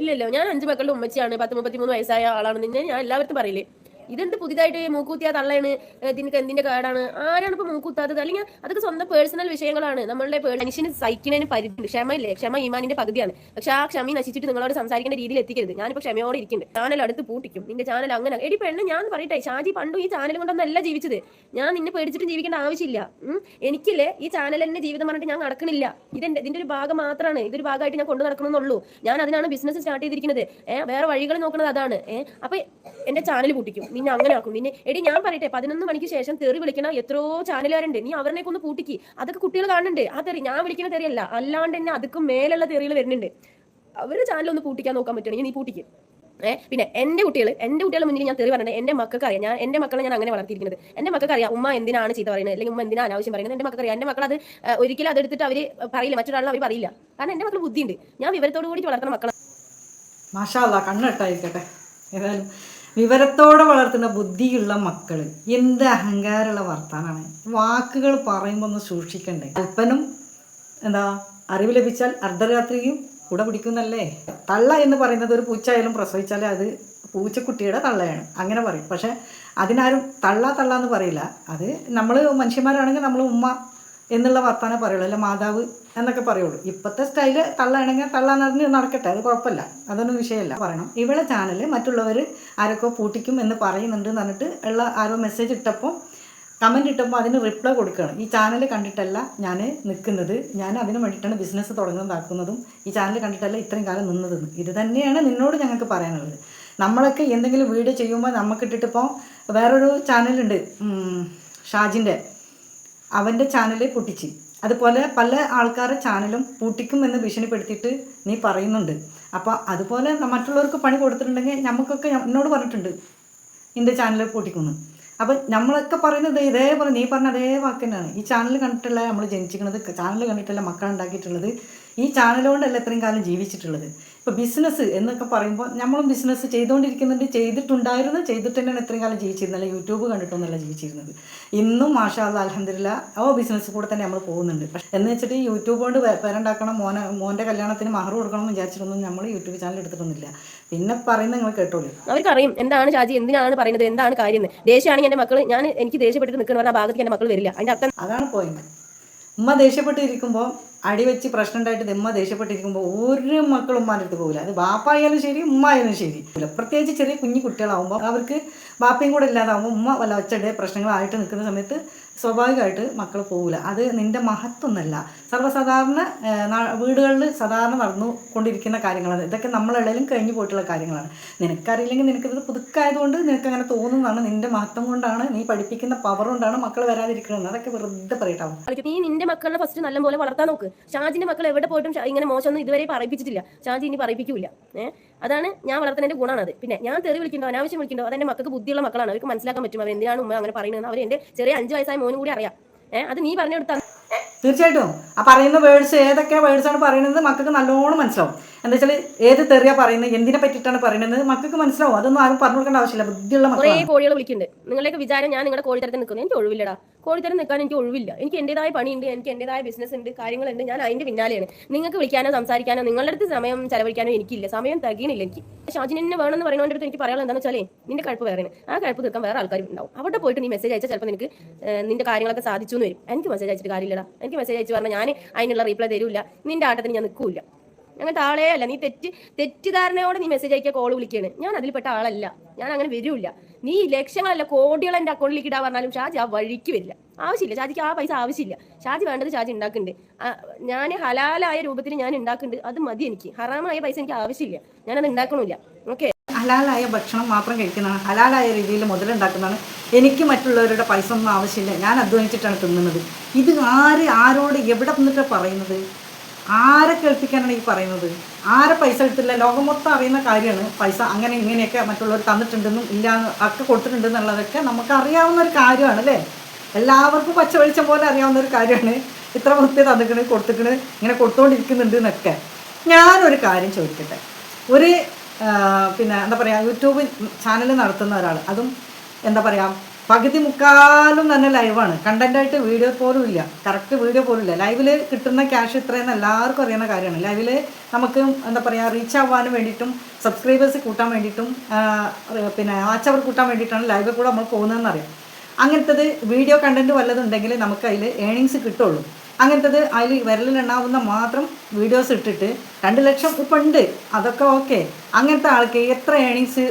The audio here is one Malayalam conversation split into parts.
ഇല്ലല്ലോ ഞാൻ അഞ്ച് മക്കളുടെ ഉമ്മച്ചിയാണ്. പത്ത് മുപ്പത്തിമൂന്ന് വയസ്സായ ആളാണെന്ന് ഞാൻ എല്ലാവർക്കും പറയില്ലേ. ഇതെന്ത് പുതിയതായിട്ട് മൂക്കൂത്തിയ തള്ളയാണ്? ഇതിനൊക്കെ എന്തിന്റെ കേടാണ്? ആരാണ് ഇപ്പൊ മൂക്കൂത്താത്തത് അല്ലെങ്കിൽ അതൊക്കെ സ്വന്തം പേഴ്സണൽ വിഷയങ്ങളാണ്. നമ്മളുടെ മനുഷ്യന് സഹിക്കുന്നതിന് പരിധി ക്ഷമയില്ലേ? ക്ഷമ ഈമാനിന്റെ പകുതിയാണ്. പക്ഷെ ആ ക്ഷമ നശിച്ചിട്ട് നിങ്ങളോട് സംസാരിക്കുന്ന രീതിയിൽ എത്തിക്കരുത്. ഞാനിപ്പോ ക്ഷമയോടെ ഇരിക്കുന്നുണ്ട്. ചാനൽ അടുത്ത് പൂട്ടിക്കും. നിന്റെ ചാനൽ അങ്ങനെ എടി പെണ്ണ് ഞാൻ പറയട്ടെ. ഷാജി പണ്ടും ഈ ചാനൽ കൊണ്ടൊന്നല്ല ജീവിച്ചത്. ഞാൻ നിന്നെ പേടിച്ചിട്ട് ജീവിക്കേണ്ട ആവശ്യമില്ല. എനിക്കില്ലേ ഈ ചാനൽ എന്നെ ജീവിതം പറഞ്ഞിട്ട് ഞാൻ നടക്കണില്ല. ഇതെന്റെ ഇതിന്റെ ഒരു ഭാഗം മാത്രമാണ് ഇതൊരു ഭാഗമായിട്ട് ഞാൻ കൊണ്ടു നടക്കണമെന്നുള്ളൂ. ഞാൻ അതിനാണ് ബിസിനസ് സ്റ്റാർട്ട് ചെയ്തിരിക്കുന്നത്. ഏഹ് വേറെ വഴികൾ നോക്കുന്നത് അതാണ്. ഏഹ് അപ്പൊ എന്റെ ചാനൽ പൂട്ടിക്കും. നിന്നെ അങ്ങനെ ആക്കും. നിന്നെ എടി ഞാൻ പറയട്ടെ പതിനൊന്ന് മണിക്ക് ശേഷം തെറി വിളിക്കണ എത്രയോ ചാനലുകാരുണ്ട്. നീ അവരെ ഒന്ന് കൂട്ടിക്ക് അതൊക്കെ കുട്ടികൾ കാണുന്നുണ്ട്. ആ തെറി ഞാൻ വിളിക്കുന്ന തെറിയല്ല അല്ലാണ്ട് തന്നെ അതുക്കും മേലുള്ള തെറികൾ വരുന്നുണ്ട്. അവർ ചാനൽ ഒന്ന് പൂട്ടിക്കാൻ നോക്കാൻ പറ്റുകയാണെങ്കിൽ നീ പൂട്ടിക്ക്. ഏഹ് പിന്നെ എന്റെ കുട്ടികൾ എന്റെ കുട്ടികളുടെ മുന്നിൽ ഞാൻ തെറി പറഞ്ഞത് എന്റെ മക്കൾക്ക് അറിയാം ഞാൻ എന്റെ മക്കളെ ഞാൻ അങ്ങനെ വളർത്തിയിരിക്കുന്നത്. എന്റെ മക്കൾക്ക് അറിയാം ഉമ്മ എന്തിനാണ് ചീത്ത പറയുന്നത് അല്ലെങ്കിൽ ഉമ്മ എന്തിനാണ് ആവശ്യം പറയുന്നത്. എന്റെ മക്കൾക്ക് അറിയാം എന്റെ മക്കൾ അത് എടുത്തിട്ട് അവർ പറയില്ല. മറ്റൊരാളും അവർ പറയില്ല. കാരണം എന്റെ മക്കൾ ബുദ്ധിയുണ്ട്. ഞാൻ വിവരത്തോടു കൂടി വളർത്തുന്ന മക്കളെ. മാഷാ കണ്ണെട്ടായിരിക്കട്ടെ ഏതായാലും വിവരത്തോടെ വളർത്തുന്ന ബുദ്ധിയുള്ള മക്കൾ എന്ത് അഹങ്കാരമുള്ള വർത്താനാണ്. വാക്കുകൾ പറയുമ്പോൾ ഒന്ന് സൂക്ഷിക്കണ്ടേ? അല്പനും എന്താ അറിവ് ലഭിച്ചാൽ അർദ്ധരാത്രിയും കൂടെ പിടിക്കുന്നല്ലേ തള്ള എന്ന് പറയുന്നത് ഒരു പൂച്ചയായാലും പ്രസവിച്ചാലേ അത് പൂച്ചക്കുട്ടിയുടെ തള്ളയാണ്. അങ്ങനെ പറയും. പക്ഷെ അതിനാരും തള്ള തള്ള എന്ന് പറയില്ല. അത് നമ്മൾ മനുഷ്യന്മാരാണെങ്കിൽ നമ്മൾ ഉമ്മ എന്നുള്ള വർത്താനം പറയുള്ളൂ. അല്ല മാതാവ് എന്നൊക്കെ പറയുള്ളൂ. ഇപ്പോഴത്തെ സ്റ്റൈൽ തള്ളാണെങ്കിൽ തള്ളാന്ന് നടക്കട്ടെ അത് കുഴപ്പമില്ല. അതൊന്നും വിഷയമല്ല. പറയണം. ഇവളെ ചാനൽ മറ്റുള്ളവർ ആരൊക്കെ പൂട്ടിക്കും എന്ന് പറയുന്നുണ്ട് എന്ന് പറഞ്ഞിട്ട് ഉള്ള ആരോ മെസ്സേജ് ഇട്ടപ്പോൾ കമന്റ് ഇട്ടപ്പോൾ അതിന് റിപ്ലൈ കൊടുക്കണം ഈ ചാനൽ കണ്ടിട്ടല്ല ഞാൻ നിൽക്കുന്നത് ഞാൻ അതിന് വേണ്ടിയിട്ടാണ് ബിസിനസ് തുടങ്ങുന്നതാക്കുന്നതും ഈ ചാനൽ കണ്ടിട്ടല്ല ഇത്രയും കാലം നിന്നതെന്ന് ഇത് തന്നെയാണ് നിന്നോട് ഞങ്ങൾക്ക് പറയാനുള്ളത്. നമ്മളൊക്കെ എന്തെങ്കിലും വീഡിയോ ചെയ്യുമ്പോൾ നമുക്കിട്ടിട്ടിപ്പോൾ വേറൊരു ചാനലുണ്ട് ഷാജിന്റെ അവന്റെ ചാനൽ പൊട്ടിച്ച്. അതുപോലെ പല ആൾക്കാരുടെ ചാനലും പൂട്ടിക്കും എന്ന് ഭീഷണിപ്പെടുത്തിയിട്ട് നീ പറയുന്നുണ്ട്. അപ്പോൾ അതുപോലെ മറ്റുള്ളവർക്ക് പണി കൊടുത്തിട്ടുണ്ടെങ്കിൽ നമുക്കൊക്കെ എന്നോട് പറഞ്ഞിട്ടുണ്ട് നിന്റെ ചാനൽ പൂട്ടിക്കുന്നു അപ്പം നമ്മളൊക്കെ പറയുന്നത് ഇതേപോലെ നീ പറഞ്ഞ അതേ വാക്ക് ഈ ചാനൽ കണ്ടിട്ടല്ല നമ്മൾ ജനിച്ചിരിക്കുന്നത് ചാനൽ കണ്ടിട്ടുള്ള മക്കൾ ഉണ്ടാക്കിയിട്ടുള്ളത് ഈ ചാനലുകൊണ്ടല്ല ഇത്രയും കാലം ജീവിച്ചിട്ടുള്ളത്. ഇപ്പോൾ ബിസിനസ് എന്നൊക്കെ പറയുമ്പോൾ നമ്മളും ബിസിനസ് ചെയ്തുകൊണ്ടിരിക്കുന്നുണ്ട് ചെയ്തിട്ടുണ്ടായിരുന്നു. ചെയ്തിട്ട് തന്നെയാണ് ഇത്രയും കാലം ജീവിച്ചിരുന്നത്. യൂട്യൂബ് കണ്ടിട്ടൊന്നല്ല ജീവിച്ചിരുന്നത്. ഇന്നും മാഷാ അലഹമില്ല ഓ ബിസിനസ് കൂടെ തന്നെ നമ്മൾ പോകുന്നുണ്ട്. പക്ഷേ എന്ന് വെച്ചിട്ട് ഈ യൂട്യൂബ് കൊണ്ട് പേരുണ്ടാക്കണം മോനെ മോന്റെ കല്യാണത്തിന് മഹർ കൊടുക്കണം എന്ന് വിചാരിച്ചിട്ടൊന്നും നമ്മൾ യൂട്യൂബ് ചാനൽ എടുത്തിട്ടൊന്നുമില്ല. പിന്നെ പറയുന്നത് നിങ്ങൾ കേട്ടോളൂ. അവർക്കറിയും എന്താണ് ഷാജി എന്തിനാണ് പറയുന്നത് എന്താണ് കാര്യം ദേഷ്യമാണെങ്കിൽ എന്റെ മക്കൾ ഞാൻ എനിക്ക് ദേഷ്യപ്പെട്ടിട്ട് നിൽക്കുന്ന പറഞ്ഞ ആ ഭാഗത്തേക്ക് എന്റെ മക്കൾ വരില്ല. അതിന്റെ അർത്ഥം അതാണ് പോയിന്റ് ഉമ്മ ദേഷ്യപ്പെട്ടിരിക്കുമ്പോൾ അടി വെച്ച് പ്രശ്നം ഉണ്ടായിട്ട് ഇമ്മ ദേഷ്യപ്പെട്ടിരിക്കുമ്പോൾ ഒരു മക്കളും ഉമ്മാന്റെ പോകില്ല അത് ബാപ്പായാലും ശരി ഉമ്മ ആയാലും ശരി പ്രത്യേകിച്ച് ചെറിയ കുഞ്ഞു കുട്ടികളാവുമ്പോൾ അവർക്ക് ബാപ്പയും കൂടെ ഇല്ലാതാവുമ്പോൾ ഉമ്മ വല്ല ഒച്ചയുടെ പ്രശ്നങ്ങളായിട്ട് നിൽക്കുന്ന സമയത്ത് സ്വാഭാവികമായിട്ട് മക്കൾ പോകില്ല അത് നിന്റെ മഹത്വമൊന്നല്ല സർവസാധാരണ വീടുകളിൽ സാധാരണ നടന്നു കൊണ്ടിരിക്കുന്ന കാര്യങ്ങളാണ്. ഇതൊക്കെ നമ്മളിടയിലും കഴിഞ്ഞു പോയിട്ടുള്ള കാര്യങ്ങളാണ്. നിനക്കറിയില്ലെങ്കിൽ നിനക്കിത് പുതുക്കായതുകൊണ്ട് നിനക്ക് അങ്ങനെ തോന്നുന്നതാണ്. നിന്റെ മഹത്വം കൊണ്ടാണ് നീ പഠിപ്പിക്കുന്ന പവർ കൊണ്ടാണ് മക്കൾ വരാതിരിക്കുന്നത്. അതൊക്കെ വെറുതെ പറയട്ടാവും. നീ നിന്റെ മക്കളെ ഫസ്റ്റ് നല്ലപോലെ വളർത്താൻ നോക്ക്. ഷാജിന്റെ മക്കൾ എവിടെ പോയിട്ടും ഇങ്ങനെ മോശമൊന്നും ഇതുവരെ പറയിപ്പിച്ചിട്ടില്ല. ഷാജി ഇനി പറയിപ്പിക്കൂല ഏഹ് അതാണ് ഞാൻ വളർത്തുന്നതിന്റെ ഗുണമാണ് പിന്നെ ഞാൻ തെറി വിളിക്കണ്ടോ? അനാവശ്യം വിളിക്കണ്ടോ? അതെന്റെ മക്കൾക്ക് ബുദ്ധിയുള്ള മക്കളാണ്. അവർക്ക് മനസ്സിലാക്കാൻ പറ്റും. അവർ എന്തിനാണ് ഉമ്മ അങ്ങനെ പറയുന്നത്? അവർ എന്റെ ചെറിയ അഞ്ച് വയസ്സായ മോനും കൂടി അറിയാം. ഏഹ് അത് നീ പറഞ്ഞു കൊടുത്താൽ തീർച്ചയായിട്ടും. ആ പറയുന്ന വേർഡ്സ് ഏതൊക്കെ വേർഡ്സാണ് പറയുന്നത് മക്കൾക്ക് നല്ലോണം മനസ്സിലാവും. എന്താ വെച്ചാൽ ഏത് തെറിയാ പറയുന്നത് എന്തിനെ പറ്റിയിട്ടാണ് പറയുന്നത് മക്കൾക്ക് മനസ്സിലാവും. അതൊന്നും ആരും പറഞ്ഞു കൊടുക്കേണ്ട ആവശ്യമില്ല. ബുദ്ധിയുള്ള കുറേ മക്കളാണ്. കോഴികൾ വിളിക്കുന്നുണ്ട്. നിങ്ങളുടെ വിചാരം ഞാൻ നിങ്ങളുടെ കോഴിത്തരത്തിൽ നിൽക്കുന്നു. എനിക്ക് ഒഴിവില്ലടാ. കോഴിത്തരം നിൽക്കാൻ എനിക്ക് ഒഴിവില്ല. എനിക്ക് എന്റേതായ പണിയുണ്ട് എനിക്ക് എന്റേതായ ബിസിനസ് ഉണ്ട് കാര്യങ്ങളുണ്ട്. ഞാൻ അതിന്റെ പിന്നാലെയാണ്. നിങ്ങൾക്ക് വിളിക്കാനോ സംസാരിക്കാനോ നിങ്ങളുടെ അടുത്ത് സമയം ചെലവഴിക്കാനോ എനിക്കില്ല. സമയം തികയണില്ല എനിക്ക്. ഷാജിന് എന്നെ വേണമെന്ന് പറയുന്നതിന്റെ അടുത്ത് എനിക്ക് പറയാനുള്ള എന്താണെന്ന് വെച്ചാലേ നിന്റെ കഴപ്പ് വേറെ ആ കഴപ്പ് തീർക്കാൻ വേറെ ആൾക്കാരും ഉണ്ടാവും. അവിടെ പോയിട്ട് നീ മെസ്സേജ് അയച്ചാൽ ചിലപ്പോൾ നിനക്ക് നിന്റെ കാര്യങ്ങളൊക്കെ സാധിച്ചു എന്ന് വരും. എനിക്ക് മെസ്സേജ് അയച്ചിട്ട് കാര്യമില്ലടാ. എനിക്ക് മെസ്സേജ് അയച്ചു പറഞ്ഞാൽ ഞാൻ അതിനുള്ള റീപ്ലൈ തരില്ല നിന്റെ ആട്ടത്തിന് ഞാൻ നിൽക്കൂല അങ്ങനത്തെ ആളേ അല്ല. നീ തെറ്റ് തെറ്റിദ്ധാരണയോടെ നീ മെസ്സേജ് അയക്കുക കോൾ വിളിക്കുകയാണ് ഞാൻ അതിൽപ്പെട്ട ആളല്ല. ഞാൻ അങ്ങനെ വരില്ല. നീ ലക്ഷങ്ങളല്ല കോടികൾ എന്റെ അക്കൗണ്ടിലേക്ക് ഇടാൻ പറഞ്ഞാലും ഷാജി ആ വഴിക്ക് വരില്ല. ആവശ്യമില്ല. ഷാജിക്ക് ആ പൈസ ആവശ്യമില്ല. ഷാജി വേണ്ടത് ഷാജി ഉണ്ടാക്കുന്നുണ്ട് ഞാൻ ഹലാലായ രൂപത്തിൽ ഞാൻ ഉണ്ടാക്കുന്നുണ്ട് അത് മതി എനിക്ക്. ഹറാമായ പൈസ എനിക്ക് ആവശ്യമില്ല. ഞാനത് ഉണ്ടാക്കണില്ല ഓക്കെ ഹലാലായ ഭക്ഷണം മാത്രം കഴിക്കുന്നതാണ്. ഹലാലായ രീതിയിൽ മുതലുണ്ടാക്കുന്നതാണ് എനിക്ക് മറ്റുള്ളവരുടെ പൈസ ഒന്നും ആവശ്യമില്ല. ഞാൻ അധ്വാനിച്ചിട്ടാണ് തിന്നുന്നത്. ഇത് ആര് ആരോട് എവിടെ നിന്നിട്ടാണ് പറയുന്നത്? ആരെ കേൾപ്പിക്കാനാണ് ഈ പറയുന്നത്? ആരെ പൈസ എടുത്തില്ല ലോകം മൊത്തം അറിയുന്ന കാര്യമാണ്. പൈസ അങ്ങനെ ഇങ്ങനെയൊക്കെ മറ്റുള്ളവർ തന്നിട്ടുണ്ടെന്നും ഇല്ല ഒക്കെ കൊടുത്തിട്ടുണ്ടെന്നുള്ളതൊക്കെ നമുക്ക് അറിയാവുന്ന ഒരു കാര്യമാണ് അല്ലേ? എല്ലാവർക്കും പച്ച വെളിച്ചം പോലെ അറിയാവുന്ന ഒരു കാര്യമാണ്. ഇത്ര വൃത്തി തന്നിക്കണ് കൊടുത്തിക്കണ് ഇങ്ങനെ കൊടുത്തുകൊണ്ടിരിക്കുന്നുണ്ട് എന്നൊക്കെ. ഞാനൊരു കാര്യം ചോദിക്കട്ടെ. ഒരു പിന്നെ എന്താ പറയുക യൂട്യൂബ് ചാനൽ നടത്തുന്ന ഒരാൾ അതും എന്താ പറയുക പകുതി മുക്കാലും തന്നെ ലൈവാണ് കണ്ടന്റായിട്ട് വീഡിയോ പോലും ഇല്ല. കറക്റ്റ് വീഡിയോ പോലും ഇല്ല. ലൈവിൽ കിട്ടുന്ന ക്യാഷ് ഇത്രയെന്ന് എല്ലാവർക്കും അറിയുന്ന കാര്യമാണ്. ലൈവിൽ നമുക്ക് എന്താ പറയുക റീച്ച് ആവാനും വേണ്ടിയിട്ടും സബ്സ്ക്രൈബേഴ്സ് കൂട്ടാൻ വേണ്ടിയിട്ടും പിന്നെ വാച്ച് അവർ കൂട്ടാൻ വേണ്ടിയിട്ടാണ് ലൈവിൽ കൂടെ നമ്മൾ പോകുന്നതെന്ന് അറിയാം. അങ്ങനത്തത് വീഡിയോ കണ്ടന്റ് വല്ലതുണ്ടെങ്കിൽ നമുക്ക് അതിൽ ഏണിങ്സ് കിട്ടുള്ളൂ. അങ്ങനത്തത് അതിൽ വിരലിലെണ്ണാവുന്ന മാത്രം വീഡിയോസ് ഇട്ടിട്ട് രണ്ട് ലക്ഷം ഇപ്പം ഉണ്ട് അതൊക്കെ ഓക്കെ അങ്ങനത്തെ ആൾക്ക് എത്ര ഏണിങ്സ്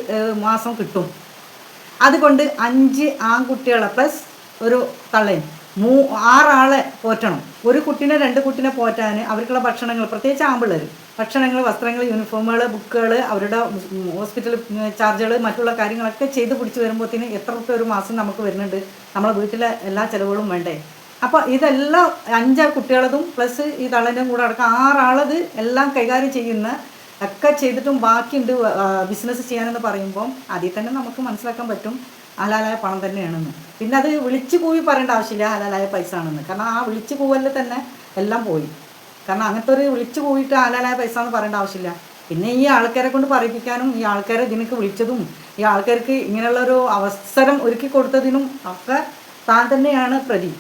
മാസം കിട്ടും? അതുകൊണ്ട് അഞ്ച് ആൺകുട്ടികളെ പ്ലസ് ഒരു തള്ളയും മൂ ആറാളെ പോറ്റണം. ഒരു കുട്ടീനെ രണ്ട് കുട്ടീനെ പോറ്റാൻ അവർക്കുള്ള ഭക്ഷണങ്ങൾ പ്രത്യേകിച്ച് ആമ്പിള്ളേർ ഭക്ഷണങ്ങൾ വസ്ത്രങ്ങൾ യൂണിഫോമുകൾ ബുക്കുകൾ അവരുടെ ഹോസ്പിറ്റൽ ചാർജുകൾ മറ്റുള്ള കാര്യങ്ങളൊക്കെ ചെയ്ത് പിടിച്ച് വരുമ്പോഴത്തേന് എത്ര ഒരു മാസം നമുക്ക് വരുന്നുണ്ട്. നമ്മളെ വീട്ടിലെ എല്ലാ ചിലവുകളും വേണ്ടേ? അപ്പോൾ ഇതെല്ലാം അഞ്ച് കുട്ടികളതും പ്ലസ് ഈ തളനും കൂടെ അടക്കം ആറാളത് എല്ലാം കൈകാര്യം ചെയ്യുന്ന ഒക്കെ ചെയ്തിട്ടും ബാക്കിയുണ്ട് ബിസിനസ് ചെയ്യാനെന്ന് പറയുമ്പോൾ അതിൽ തന്നെ നമുക്ക് മനസ്സിലാക്കാൻ പറ്റും ഹലാലായ പണം തന്നെയാണെന്ന്. പിന്നെ അത് വിളിച്ചു കൂവി പറയേണ്ട ആവശ്യമില്ല ഹലാലായ പൈസ ആണെന്ന് കാരണം ആ വിളിച്ചു കൂവലിൽ തന്നെ എല്ലാം പോയി. കാരണം അങ്ങനത്തെ ഒരു വിളിച്ചു കൂവിയിട്ട് ഹലാലായ പൈസ എന്ന് പറയേണ്ട ആവശ്യമില്ല. പിന്നെ ഈ ആൾക്കാരെ കൊണ്ട് പറയിപ്പിക്കാനും ഈ ആൾക്കാരെ ഇതിനൊക്കെ വിളിച്ചതും ഈ ആൾക്കാർക്ക് ഇങ്ങനെയുള്ള ഒരു അവസരം ഒരുക്കി കൊടുത്തതിനും ഒക്കെ താൻ തന്നെയാണ് പ്രതി.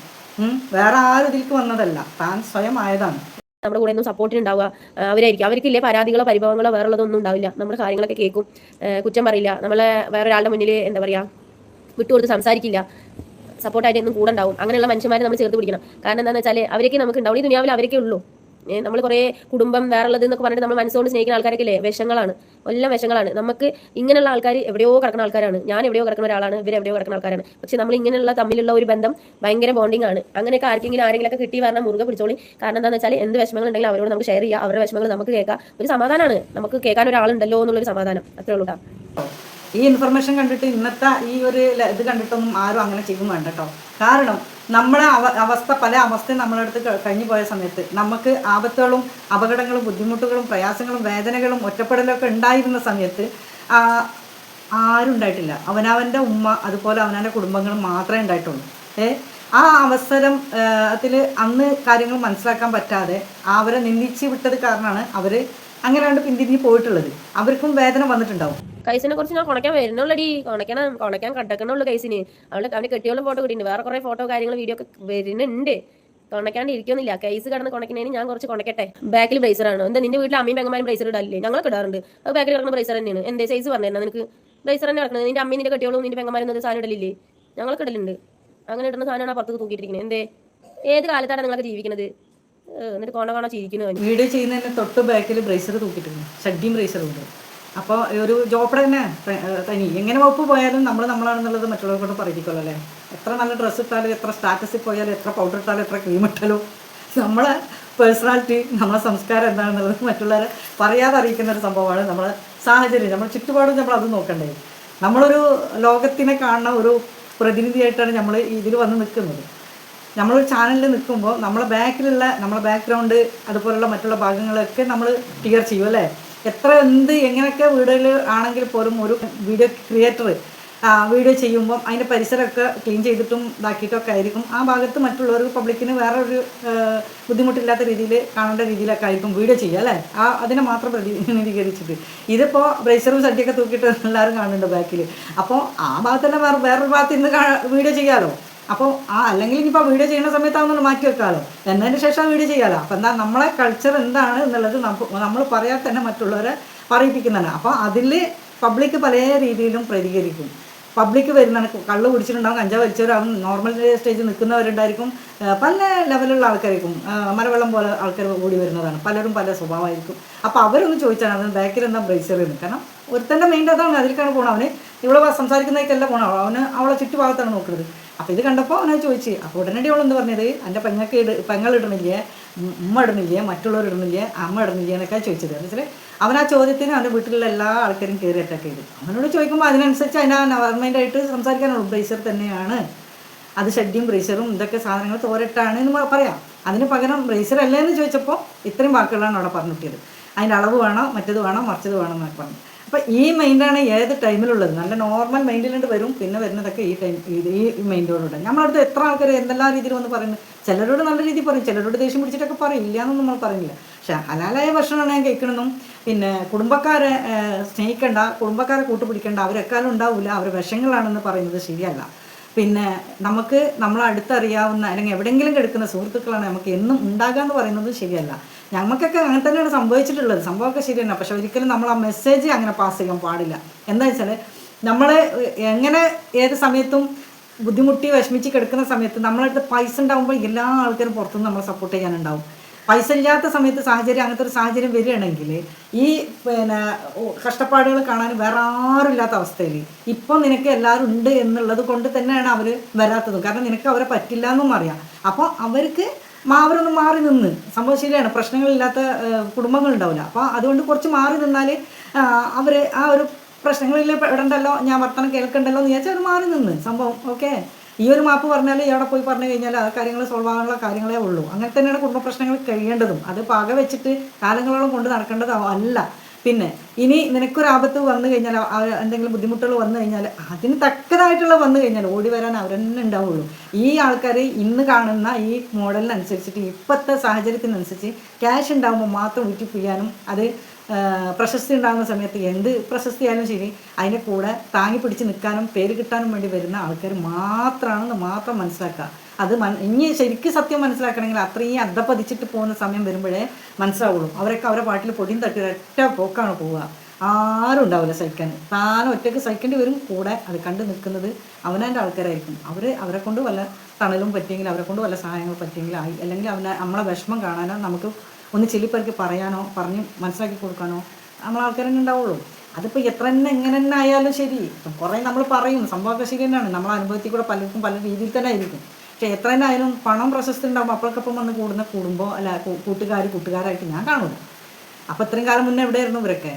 വേറെ ആരും ഇതിലേക്ക് വന്നതല്ല. താൻ സ്വയം ആയതാണ്. നമ്മുടെ കൂടെ ഒന്നും സപ്പോർട്ടിന് ഉണ്ടാവുക ആ, അവരായിരിക്കും. അവർക്കില്ലേ പരാതികളോ പരിഭവങ്ങളോ വേറുള്ളതൊന്നും ഉണ്ടാവില്ല. നമ്മുടെ കാര്യങ്ങളൊക്കെ കേൾക്കും. കുറ്റം പറയില്ല. നമ്മളെ വേറൊരാളുടെ മുന്നിൽ എന്താ പറയുക വിട്ടുകൊടുത്ത് സംസാരിക്കില്ല. സപ്പോർട്ടായിട്ട് എന്നും കൂടെ ഉണ്ടാവും. അങ്ങനെയുള്ള മനുഷ്യന്മാരെ നമ്മൾ ചേർത്ത് പിടിക്കണം. കാരണം എന്താണെന്ന് വെച്ചാൽ അവരൊക്കെ നമുക്ക് ഉണ്ടാവും ഈ ദുനിയാവിൽ അവരൊക്കെ ഉള്ളൂ. നമ്മൾ കുറേ കുടുംബം വേറുള്ളത് എന്നൊക്കെ പറഞ്ഞിട്ട് നമ്മൾ മനസ്സുകൊണ്ട് സ്നേഹിക്കുന്ന ആൾക്കാരൊക്കെ ഇല്ലേ വിഷങ്ങളാണ്. എല്ലാം വിഷങ്ങളാണ്. നമുക്ക് ഇങ്ങനെയുള്ള ആൾക്കാർ എവിടെയോ കിടക്കുന്ന ആൾക്കാരാണ്. ഞാൻ എവിടെയോ കിടക്കുന്ന ഒരാളാണ്. ഇവർ എവിടെയോ കിടക്കുന്ന ആൾക്കാരാണ്. പക്ഷെ നമ്മൾ ഇങ്ങനെയുള്ള തമ്മിലുള്ള ഒരു ബന്ധം ഭയങ്കര ബോണ്ടിങ് ആണ്. അങ്ങനെയൊക്കെ ആർക്കെങ്കിലും ആരെങ്കിലൊക്കെ കിട്ടി പറഞ്ഞാൽ മുറുകെ പിടിച്ചോളി. കാരണം എന്താണെന്ന് വെച്ചാൽ എന്ത് വിഷമങ്ങൾ ഉണ്ടെങ്കിലും അവരോട് നമുക്ക് ഷെയർ ചെയ്യാം. അവരുടെ വിഷമങ്ങൾ നമുക്ക് കേൾക്കാം. ഒരു സമാധാനമാണ് നമുക്ക് കേൾക്കാൻ ഒരാളുണ്ടല്ലോ എന്നുള്ളൊരു സമാധാനം. അത്രേ ഉള്ളൂ ഈ ഇൻഫർമേഷൻ കണ്ടിട്ട് ഇന്നത്തെ ഈ ഒരു ഇത് കണ്ടിട്ടൊന്നും ആരും അങ്ങനെ ചെയ്യും വേണ്ട കേട്ടോ കാരണം നമ്മളെ അവ അവസ്ഥ പല അവസ്ഥയും നമ്മളെ അടുത്ത് കഴിഞ്ഞു പോയ സമയത്ത് നമുക്ക് ആപത്തുകളും അപകടങ്ങളും ബുദ്ധിമുട്ടുകളും പ്രയാസങ്ങളും വേദനകളും ഒറ്റപ്പെടലും ഒക്കെ ഉണ്ടായിരുന്ന സമയത്ത് ആരും ഉണ്ടായിട്ടില്ല. അവനവന്റെ ഉമ്മ അതുപോലെ അവനവന്റെ കുടുംബങ്ങൾ മാത്രമേ ഉണ്ടായിട്ടുള്ളൂ. ഏ? ആ അവസരം അതിൽ അന്ന് കാര്യങ്ങൾ മനസ്സിലാക്കാൻ പറ്റാതെ അവരെ നിന്ദിച്ച് വിട്ടത് കാരണമാണ് അവർ അങ്ങനെ കണ്ട് പിന്തിരിഞ്ഞ് പോയിട്ടുള്ളത്. അവർക്കും വേദന വന്നിട്ടുണ്ടാവും. കൈസിനെ കുറിച്ച് ഞാൻ കൊണക്കാൻ വരുന്നുള്ളടി. കുണക്കണം കൊണക്കാൻ കണ്ടക്കണുള്ളൂ കൈസിന്. അവളെ അവന് കെട്ടിയോളം ഫോട്ടോ കിട്ടിയിട്ടുണ്ട് വേറെ കുറെ ഫോട്ടോ കാര്യങ്ങൾ വീഡിയോ ഒക്കെ വരുന്നുണ്ട്. കുണക്കാണ്ട് ഇരിക്കുന്നില്ല. കൈസ് കടന്ന് കുണക്കുന്നതിന് ഞാൻ കുറച്ച് കുണക്കട്ടെ. ബാക്കിൽ ബ്രേസറാണ് എന്താ നിന്റെ വീട്ടിൽ അമ്മയും പെങ്ങന്മാരും ബ്രേസർ ഇടാറില്ലേ? ഞങ്ങളൊക്കെ ഇടാറുണ്ട്. അത് ബാക്കിൽ കിടക്കുന്ന ബ്രേസർ തന്നെയാണ്. എന്തേ സൈസ് പറഞ്ഞിരുന്ന നിനക്ക്? ബ്രേസർ തന്നെ കിടക്കുന്നത്. നിന്റെ അമ്മയും നിന്റെ കെട്ടിയോളും നിന്റെ പെങ്ങന്മാരും ഒന്നും സാധനം ഇടലില്ലേ? ഞങ്ങൾ ഇടലുണ്ട്. അങ്ങനെ ഇടുന്ന സാധനമാണ് പുറത്ത് തൂക്കിയിട്ടിരിക്കുന്നത്. എന്തേ? ഏത് കാലത്താണ് നിങ്ങളൊക്കെ ജീവിക്കുന്നത് എന്നിട്ട് കോണ കോണ ചിരിക്കുന്നു വീഡിയോ ചെയ്യുന്നതിന് തൊട്ട് ബാക്കിൽ ബ്രേസർ തൂക്കിയിട്ടുണ്ട് ഷഡ്ഡിയും ബ്രേസറും ഉണ്ട് അപ്പോൾ ഒരു ജോബ് തന്നെ തനി. എങ്ങനെ വകുപ്പ് പോയാലും നമ്മൾ നമ്മളാണെന്നുള്ളത് മറ്റുള്ളവരോട് പറയിപ്പിക്കുമല്ലോ അല്ലേ? എത്ര നല്ല ഡ്രസ്സ് ഇട്ടാലും എത്ര സ്റ്റാറ്റസിൽ പോയാലും എത്ര പൗഡർ ഇട്ടാലും എത്ര ക്രീം ഇട്ടാലും നമ്മളെ പേഴ്സണാലിറ്റി നമ്മളെ സംസ്കാരം എന്താണെന്നുള്ളത് മറ്റുള്ളവരെ പറയാതെ അറിയിക്കുന്ന ഒരു സംഭവമാണ് നമ്മളെ സാഹചര്യം. നമ്മൾ ചുറ്റുപാടും നമ്മൾ അത് നോക്കണ്ടേ. നമ്മളൊരു ലോകത്തിനെ കാണുന്ന ഒരു പ്രതിനിധിയായിട്ടാണ് നമ്മൾ ഇതിൽ വന്ന് നിൽക്കുന്നത്. നമ്മളൊരു ചാനലിൽ നിൽക്കുമ്പോൾ നമ്മളെ ബാക്കിലുള്ള നമ്മളെ ബാക്ക്ഗ്രൗണ്ട് അതുപോലുള്ള മറ്റുള്ള ഭാഗങ്ങളൊക്കെ നമ്മൾ ക്ലിയർ ചെയ്യും അല്ലേ? എത്ര എന്ത് എങ്ങനെയൊക്കെ വീടുകളിൽ ആണെങ്കിൽ പോലും ഒരു വീഡിയോ ക്രിയേറ്റർ വീഡിയോ ചെയ്യുമ്പം അതിന്റെ പരിസരമൊക്കെ ക്ലീൻ ചെയ്തിട്ടും ഇതാക്കിയിട്ടൊക്കെ ആയിരിക്കും. ആ ഭാഗത്ത് മറ്റുള്ളവർക്ക് പബ്ലിക്കിന് വേറെ ഒരു ബുദ്ധിമുട്ടില്ലാത്ത രീതിയിൽ കാണേണ്ട രീതിയിലൊക്കെ ആയിരിക്കും വീഡിയോ ചെയ്യുക അല്ലേ? ആ അതിനെ മാത്രം പ്രതിനിധീകരിച്ചിട്ട്. ഇതിപ്പോൾ ബ്രേസറും സദ്യയൊക്കെ തൂക്കിയിട്ട് എല്ലാവരും കാണുന്നുണ്ട് ബാക്കിൽ അപ്പോൾ ആ ഭാഗത്തന്നെ വേറെ വേറൊരു ഭാഗത്ത് ഇന്ന് വീഡിയോ ചെയ്യാമല്ലോ അപ്പോൾ ആ അല്ലെങ്കിൽ ഇനിയിപ്പോൾ വീഡിയോ ചെയ്യുന്ന സമയത്ത് അതൊന്ന് മാറ്റി വെക്കാമല്ലോ എന്നതിന് ശേഷം വീഡിയോ ചെയ്യാമല്ലോ അപ്പോൾ എന്താ നമ്മളെ കൾച്ചർ എന്താണ് എന്നുള്ളത് നമ്മൾ പറയാതെ തന്നെ മറ്റുള്ളവരെ പറയിപ്പിക്കുന്നതാണ്. അപ്പോൾ അതിൽ പബ്ലിക് പല രീതിയിലും പ്രതികരിക്കും. പബ്ലിക് വരുന്നതാണ് കള്ള് കുടിച്ചിട്ടുണ്ടാവും കഞ്ചാവ് വലിച്ചവരാകും നോർമൽ സ്റ്റേജിൽ നിൽക്കുന്നവരുണ്ടായിരിക്കും പല ലെവലുള്ള ആൾക്കാരായിരിക്കും. മരവെള്ളം പോലെ ആൾക്കാർ കൂടി വരുന്നതാണ്. പലരും പല സ്വഭാവമായിരിക്കും. അപ്പോൾ അവരൊന്ന് ചോദിച്ചാണ് അത് ബാക്കിൽ എന്താ ബ്രേസർ എന്ന്. കാരണം ഒരുത്തന്റെ മെയിൻ അതാണ് അതിലേക്കാണ് പോകണം അവന് ഇവിടെ സംസാരിക്കുന്നതിലേക്കല്ല പോകണം അവന് അവളെ ചുറ്റുഭാഗത്താണ് നോക്കുന്നത്. അപ്പോൾ ഇത് കണ്ടപ്പോൾ അവനെ ചോദിച്ച് അപ്പോൾ ഉടനടി അവൾ എന്ന് പറഞ്ഞത്? എന്റെ പെങ്ങൾക്ക് ഇട ഉം ഉമ്മ ഇടണില്ലേ മറ്റുള്ളവർ ഇടണില്ലേ അമ്മ ഇടണില്ലേ എന്നൊക്കെ ചോദിച്ചത്. എന്ന് വെച്ചാൽ അവൻ ആ ചോദ്യത്തിന് അവന്റെ വീട്ടിലുള്ള എല്ലാ ആൾക്കാരും കയറി അറ്റാക്ക് ചെയ്തു. അവനോട് ചോദിക്കുമ്പോൾ അതിനനുസരിച്ച് അതിനെ നവർമെന്റായിട്ട് സംസാരിക്കാനുള്ളൂ ബ്രേസർ തന്നെയാണ്. അത് ഷഡ്ഡിയും ബ്രേസറും ഇതൊക്കെ സാധനങ്ങൾ തോരട്ടാണ് എന്ന് പറയാം. അതിന് പകരം ബ്രേസർ അല്ലേ എന്ന് ചോദിച്ചപ്പോൾ ഇത്രയും വാക്കുകളാണ് അവിടെ പറഞ്ഞിട്ടത് അതിന്റെ അളവ് വേണോ? മറ്റത് വേണോ? മറിച്ചത് വേണോ? എന്നൊക്കെ പറഞ്ഞു. അപ്പോൾ ഈ മൈൻഡാണ് ഏത് ടൈമിലുള്ളത് നല്ല നോർമൽ മൈൻഡിലുണ്ട് വരും. പിന്നെ വരുന്നതൊക്കെ ഈ ടൈം ഈ മൈൻഡോടുണ്ട് നമ്മളടുത്ത് എത്ര ആൾക്കാർ എന്തെല്ലാം രീതിയിൽ വന്ന് പറയുന്നത് ചിലരോട് നല്ല രീതിയിൽ പറയും. ചിലരോട് ദേഷ്യം പിടിച്ചിട്ടൊക്കെ പറയും. ഇല്ല എന്നൊന്നും നമ്മൾ പറയുന്നില്ല. പക്ഷേ ഹലാലായ ഭക്ഷണമാണ് ഞാൻ കഴിക്കണമെന്നും പിന്നെ കുടുംബക്കാരെ സ്നേഹിക്കണ്ട കുടുംബക്കാരെ കൂട്ടുപിടിക്കേണ്ട അവരെക്കാലം ഉണ്ടാവില്ല അവർ വിഷങ്ങളാണെന്ന് പറയുന്നത് ശരിയല്ല. പിന്നെ നമുക്ക് നമ്മൾ അടുത്തറിയാവുന്ന അല്ലെങ്കിൽ എവിടെയെങ്കിലും കിടക്കുന്ന സുഹൃത്തുക്കളാണ് നമുക്ക് എന്നും ഉണ്ടാകുക എന്ന് പറയുന്നത് ശരിയല്ല. ഞങ്ങൾക്കൊക്കെ അങ്ങനെ തന്നെയാണ് സംഭവിച്ചിട്ടുള്ളത്. സംഭവമൊക്കെ ശരി തന്നെ. പക്ഷെ ഒരിക്കലും നമ്മൾ ആ മെസ്സേജ് അങ്ങനെ പാസ് ചെയ്യാൻ പാടില്ല. എന്താ വെച്ചാൽ നമ്മൾ എങ്ങനെ ഏത് സമയത്തും ബുദ്ധിമുട്ടി വിഷമിച്ച് കിടക്കുന്ന സമയത്ത് നമ്മളടുത്ത് പൈസ ഉണ്ടാകുമ്പോൾ എല്ലാ ആൾക്കാരും പുറത്തുനിന്ന് നമ്മളെ സപ്പോർട്ട് ചെയ്യാനുണ്ടാവും. പൈസ ഇല്ലാത്ത സമയത്ത് സാഹചര്യം അങ്ങനത്തെ ഒരു സാഹചര്യം വരികയാണെങ്കിൽ ഈ പിന്നെ കഷ്ടപ്പാടുകൾ കാണാൻ വേറെ ആരും ഇല്ലാത്ത അവസ്ഥയിൽ ഇപ്പം നിനക്ക് എല്ലാവരും ഉണ്ട് എന്നുള്ളത് കൊണ്ട് തന്നെയാണ് അവർ വരാത്തത്. കാരണം നിനക്ക് അവരെ പറ്റില്ല എന്നും അറിയാം. അപ്പോൾ അവർക്ക് മാവരൊന്ന് മാറി നിന്ന് സംഭവം ശരിയാണ് പ്രശ്നങ്ങളില്ലാത്ത കുടുംബങ്ങളുണ്ടാവില്ല. അപ്പോൾ അതുകൊണ്ട് കുറച്ച് മാറി നിന്നാൽ അവർ ആ ഒരു പ്രശ്നങ്ങളിൽ പെടണ്ടല്ലോ ഞാൻ വർത്തമാനം കേൾക്കണ്ടല്ലോ എന്ന് വിചാരിച്ചാൽ അവർ മാറി നിന്ന്. സംഭവം ഓക്കെ? ഈ ഒരു മാപ്പ് പറഞ്ഞാൽ ഇയാളെ പോയി പറഞ്ഞു കഴിഞ്ഞാൽ ആ കാര്യങ്ങൾ സോൾവ് ആകാനുള്ള കാര്യങ്ങളേ ഉള്ളൂ. അങ്ങനെ തന്നെയാണ് കുടുംബ പ്രശ്നങ്ങൾ കഴിയേണ്ടതും. അത് പക വെച്ചിട്ട് കാലങ്ങളോളം കൊണ്ട് നടക്കേണ്ടത് അല്ല. പിന്നെ ഇനി നിനക്കൊരു ആപത്ത് വന്നു കഴിഞ്ഞാൽ എന്തെങ്കിലും ബുദ്ധിമുട്ടുകൾ വന്നു കഴിഞ്ഞാൽ അതിന് തക്കതായിട്ടുള്ള വന്നു കഴിഞ്ഞാൽ ഓടി വരാൻ അവർ തന്നെ ഉണ്ടാവുള്ളൂ. ഈ ആൾക്കാർ ഇന്ന് കാണുന്ന ഈ മോഡലിനനുസരിച്ചിട്ട് ഇപ്പോഴത്തെ സാഹചര്യത്തിനനുസരിച്ച് ക്യാഷ് ഉണ്ടാകുമ്പോൾ മാത്രം വീട്ടിൽ ചെയ്യാനും അത് പ്രശസ്തി ഉണ്ടാകുന്ന സമയത്ത് എന്ത് പ്രശസ്തി ആയാലും ശരി അതിനെ കൂടെ താങ്ങി പിടിച്ച് നിൽക്കാനും പേര് കിട്ടാനും വേണ്ടി വരുന്ന ആൾക്കാർ മാത്രമാണെന്ന് മാത്രം മനസ്സിലാക്കുക. അത് മൻ ഇനി ശരിക്കും സത്യം മനസ്സിലാക്കണമെങ്കിൽ അത്രയും അധപ്പതിച്ചിട്ട് പോകുന്ന സമയം വരുമ്പോഴേ മനസ്സിലാവുള്ളൂ. അവരൊക്കെ അവരെ പാട്ടിൽ പൊടിയും തട്ടി ഒറ്റ പോക്കാണ് പോവുക. ആരും ഉണ്ടാവില്ല സഹിക്കാൻ താനും ഒറ്റയ്ക്ക് സഹിക്കേണ്ടി വരും കൂടെ അത് കണ്ടു നിൽക്കുന്നത് അവനവന്റെ ആൾക്കാരായിരിക്കും. അവർ അവരെ കൊണ്ട് വല്ല തണലും പറ്റിയെങ്കിൽ അവരെ കൊണ്ട് വല്ല സഹായങ്ങളും പറ്റിയെങ്കിൽ ആയി. അല്ലെങ്കിൽ അവനെ നമ്മളെ വിഷമം കാണാനോ നമുക്ക് ഒന്ന് ചെല്ലിപ്പറക്കി പറയാനോ പറഞ്ഞ് മനസ്സിലാക്കി കൊടുക്കാനോ ആൾക്കാർ തന്നെ ഉണ്ടാവുള്ളൂ. അതിപ്പോൾ എത്ര തന്നെ എങ്ങനെ തന്നെ ആയാലും ശരി. ഇപ്പം കുറേ നമ്മൾ പറയും സംഭവമൊക്കെ ശരി തന്നെയാണ് നമ്മളെ അനുഭവത്തിൽ കൂടെ പലർക്കും പല രീതിയിൽ തന്നെ ആയിരിക്കും. പക്ഷെ എത്ര തന്നെ ആയാലും പണം പ്രശസ്തി ഉണ്ടാകുമ്പോൾ ഇപ്പം വന്ന് കൂടുന്ന കൂടുമ്പോൾ അല്ല കൂട്ടുകാർ കൂട്ടുകാരായിട്ട് ഞാൻ കാണുള്ളൂ. അപ്പോൾ ഇത്രയും കാലം മുന്നേ എവിടെയായിരുന്നു ഇവരൊക്കെ?